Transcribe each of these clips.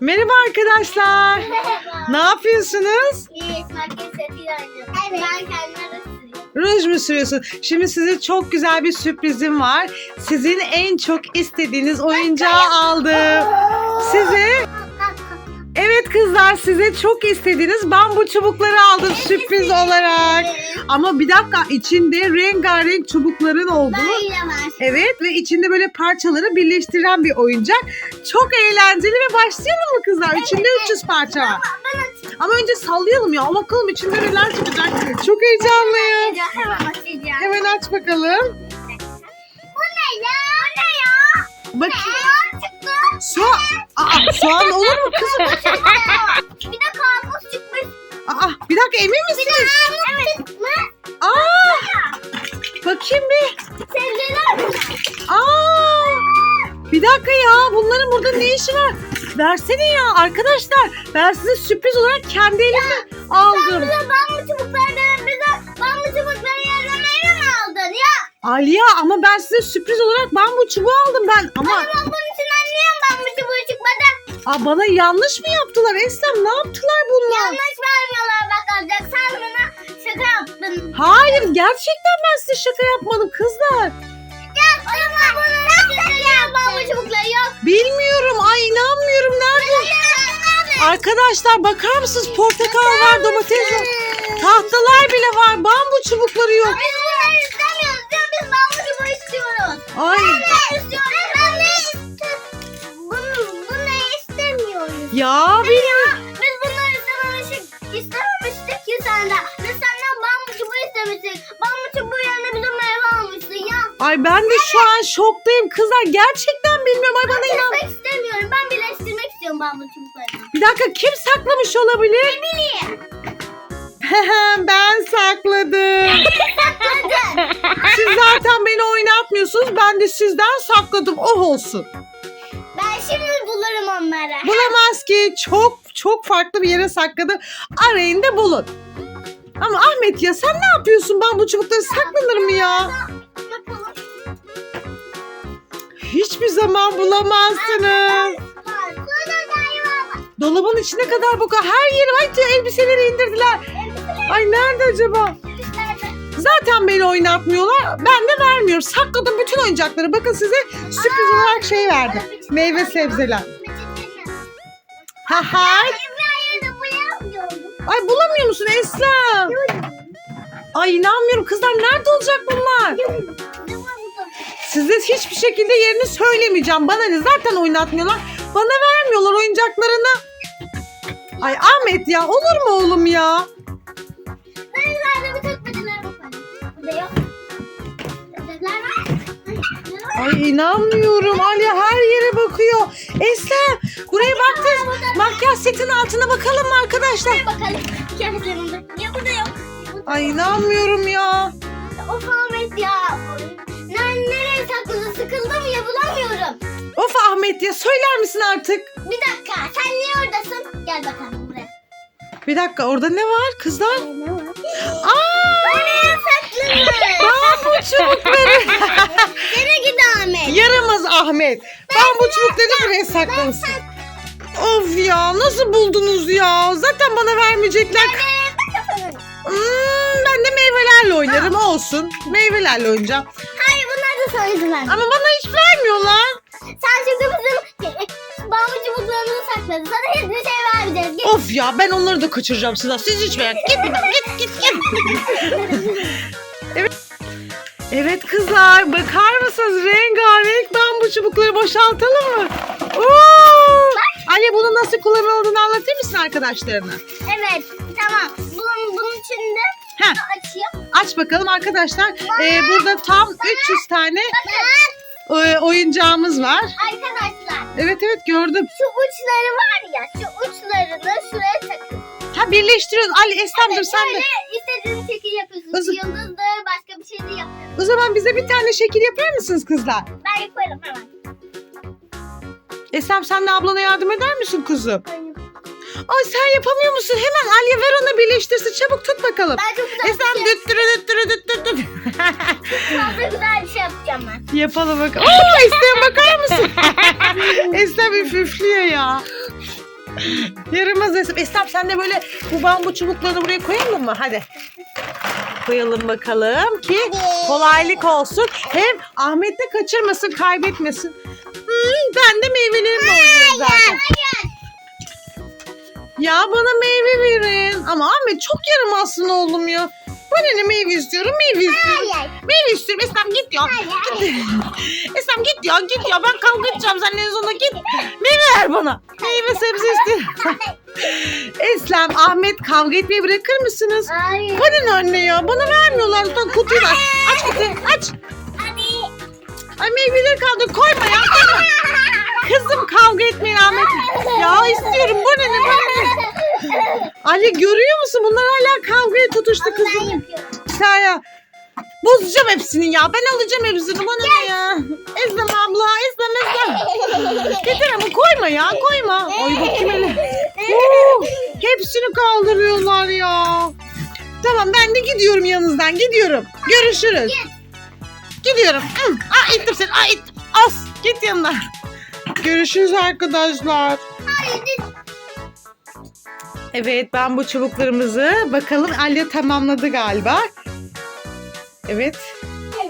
Merhaba arkadaşlar. Ne yapıyorsunuz? İyi, makyaj setiyle. Evet. Ben kendime. Ruj mu sürüyorsun? Şimdi size çok güzel bir sürprizim var. Sizin en çok istediğiniz oyuncağı aldım. Kızlar size çok istediğiniz bambu çubukları aldım sürpriz olarak. Ama bir dakika içinde rengarenk çubukların olduğu Böyle var. Evet ve içinde böyle parçaları birleştiren bir oyuncak. Çok eğlenceli ve başlayalım mı kızlar? İçinde 300 parça var. Ama önce sallayalım ya. Bakalım içinde neler çıkacak. Çok heyecanlıyım. Hemen açacağım. Hemen aç bakalım. Ya? Bak Soğan çıktı. soğan. Aa, soğan olur mu kızım? Bir de karpuz çıkmış. Aa, bir dakika emin Bir de misiniz? armut çıkmış. Aa, bakayım bir. Sebzeler. Aa, bir dakika ya. Bunların burada ne işi var? Versene ya arkadaşlar. Ben size sürpriz olarak kendi elimle aldım. Bize bambu çubuklarını bize bambu çubukları Aliya ama ben size sürpriz olarak bambu çubuğu aldım ben. Ama Ama bunun içinden niye bambu çubuğu çıkmadı? aa, bana yanlış mı yaptılar Eslem? Ne yaptılar bunlar? Yanlış vermiyorlar bak alacak. Sen bana şaka yaptın. Hayır gerçekten ben size şaka yapmadım kızlar. Ya ama bunun ya bambu çubukları yok. Bilmiyorum ay inanmıyorum nerede? Arkadaşlar bakar mısınız portakal var domates var. Tahtalar bile var bambu çubukları yok. Biz Ay? Ben? Bunu, bunu istemiyoruz. ya benim. Biz bunları istememiştik. İstememiştik ki senden. Biz senden bambu çubuğu istemiştik. Bambu çubuğu yerine bize meyve almıştın ya. Ay ben de şu an şoktayım kızlar gerçekten bilmiyorum ay bana inan. Kesmek istemiyorum. Ben birleştirmek istiyorum bambu çubuklarını. Bir dakika kim saklamış olabilir? Ne bileyim. ben sakladım. Siz zaten beni oynatmıyorsunuz. Ben de sizden sakladım. Oh olsun. Ben şimdi bulurum onları. Bulamaz ki. Çok çok farklı bir yere sakladım. Arayın da bulun. Ama Ahmet ya sen ne yapıyorsun? Ben bu çubukları saklanır mı ya? Bakalım. Hiçbir zaman bulamazsınız. Dolabın içine kadar bakın. Her yeri ay elbiseleri indirdiler. Ay nerede acaba? Zaten beni oynatmıyorlar. Ben de vermiyorum. Sakladım bütün oyuncakları. Bakın size sürpriz olarak şey verdim. Meyve sebzeler. Ha ha. Ay bulamıyor musun Eslem? Ay inanmıyorum kızlar nerede olacak bunlar? Size hiçbir şekilde yerini söylemeyeceğim. Bana ne zaten oynatmıyorlar. Bana vermiyorlar oyuncaklarını. Ay Ahmet ya olur mu oğlum ya? Ben. Burada yok. Var. Ay inanmıyorum. Aliye her yere bakıyor. Eslem buraya baktınız. Makyaj setin altına bakalım mı arkadaşlar? Buraya bakalım. Kıyafetlerimde. Ya burada yok. Burada Ay inanmıyorum ya. Of Ahmet ya. Ben nereye sakladı? Sıkıldım ya bulamıyorum. Of Ahmet ya söyler misin artık? Bir dakika. Sen niye oradasın? Gel bakalım buraya. Bir dakika orada ne var kızlar? Ne var? Aa! Oraya saklanın. Bambu çubukları. Nereye gidi Ahmet? Yaramaz Ahmet. Bambu çubukları buraya saklamışsın. Of ya nasıl buldunuz ya? Zaten bana vermeyecekler. Hmm, ben de meyvelerle oynarım olsun. Meyvelerle oynayacağım. Hayır bunlar da soydular. Ama bana hiç vermiyorlar. Sen şimdi bizim bambu çubuklarımızı sakladın. Sana hiçbir şey vermeyeceğiz. Git. Of ya ben onları da kaçıracağım sizden. Siz hiç merak Git buradan, git git git. evet. Evet kızlar bakar mısınız? Rengarenk bambu çubukları boşaltalım mı? Oo! Ali bunu nasıl kullanıldığını anlatır mısın arkadaşlarına? Evet tamam. Bunun, bunun içinde Heh. açayım. Aç bakalım arkadaşlar. Ee, burada tam 300 tane Bakın e, oyuncağımız var. arkadaşlar Evet evet gördüm. şu uçları var ya şu uçlarını şuraya takın. Ha birleştiriyoruz. Ali Eslem dur sen de. böyle istediğiniz şekil yapıyorsunuz. Nasıl? Yıldızdır başka bir şey de yapıyorsunuz. O zaman bize bir tane şekil yapar mısınız kızlar? Ben yaparım hemen. Eslem sen de ablana yardım eder misin kuzum? Ay sen yapamıyor musun? Hemen Alya ver ona birleştirsin. Çabuk tut bakalım. Ben çok güzel bir şey, düttürü düttürü düttürü düt. fazla güzel bir şey yapacağım ben. Yapalım bak. Oo Eslem bakar mısın? Eslem üflüyor ya. Yaramaz Eslem. Eslem sen de böyle bu bambu çubuklarını buraya koyalım mı? Hadi. Koyalım bakalım ki kolaylık olsun. Hem Ahmet de kaçırmasın, kaybetmesin. Hmm, ben de meyvelerimle oynuyorum zaten. Ya bana meyve verin. Ama Ahmet çok yaramazsın oğlum ya. Ben ne meyve istiyorum, meyve istiyorum. Hayır. Meyve istiyorum. Eslem git ya. Hayır. Eslem git ya git ya. Ben kavga edeceğim seninle en sonunda git. Meyve ver bana. Meyve sebze istiyorum. Eslem, Ahmet kavga etmeyi bırakır mısınız? Hayır. Hadi anne ya. Bana vermiyorlar. Lütfen kutuyu ver. Aç kutuyu. Aç. Hadi. Ay meyveleri kaldır. Koyma ya. Koyma. Kızım kavga etmeyin Ahmet. Ya istiyorum. Bu ne ne? Bu ne? Ali görüyor musun? Bunlar hala kavgaya tutuştu kızım. Sen ya. Bozacağım hepsini ya. Ben alacağım hepsini. Bana ne ya? Eslem abla. Eslem Eslem. Yeter ama koyma ya. Koyma. Oy bakayım hele. Oo, hepsini kaldırıyorlar ya. Tamam ben de gidiyorum yanınızdan. Gidiyorum. Görüşürüz. Gidiyorum. Hı, Aa, ittim seni. Aa, ittim. As. Git yanına. Görüşürüz arkadaşlar. Evet ben bu çubuklarımızı bakalım Alya tamamladı galiba. Evet.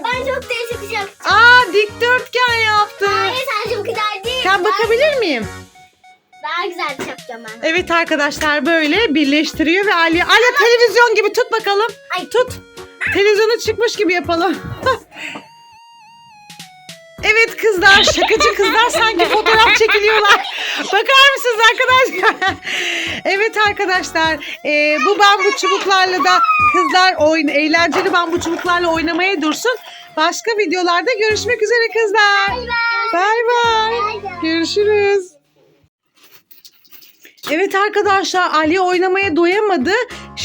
Ben çok değişik bir şey yapacağım. Aa dikdörtgen yaptı. Hayır sen çok güzel değil. Sen bakabilir miyim? Daha güzel bir şey yapacağım ben. Evet arkadaşlar böyle birleştiriyor ve Alya, Alya televizyon gibi tut bakalım. Ay. Tut. Televizyona çıkmış gibi yapalım. Evet kızlar, şakacı kızlar sanki fotoğraf çekiliyorlar. Bakar mısınız arkadaşlar? evet arkadaşlar, e, bu bambu çubuklarla da kızlar oyun, eğlenceli bambu çubuklarla oynamaya dursun. Başka videolarda görüşmek üzere kızlar. Bay bay. Görüşürüz. Evet arkadaşlar Ali oynamaya doyamadı.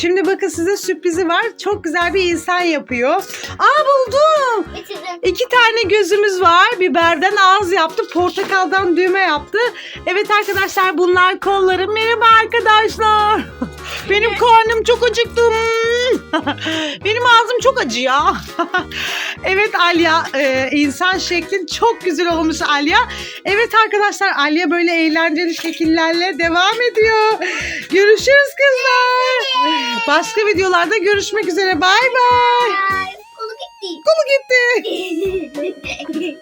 Şimdi bakın size sürprizi var. Çok güzel bir insan yapıyor. Aa buldum. Bitirdim. İki tane gözümüz var. Biberden ağız yaptı. Portakaldan düğme yaptı. Evet arkadaşlar bunlar kollarım. Merhaba arkadaşlar. Benim karnım çok acıktı. Benim ağzım çok acı ya. evet Alya e, insan şeklin çok güzel olmuş Alya. Evet arkadaşlar Alya böyle eğlenceli şekillerle devam ediyor. Görüşürüz kızlar. Başka videolarda görüşmek üzere. Bay bay. Ay, Kolu gitti. Kolu gitti.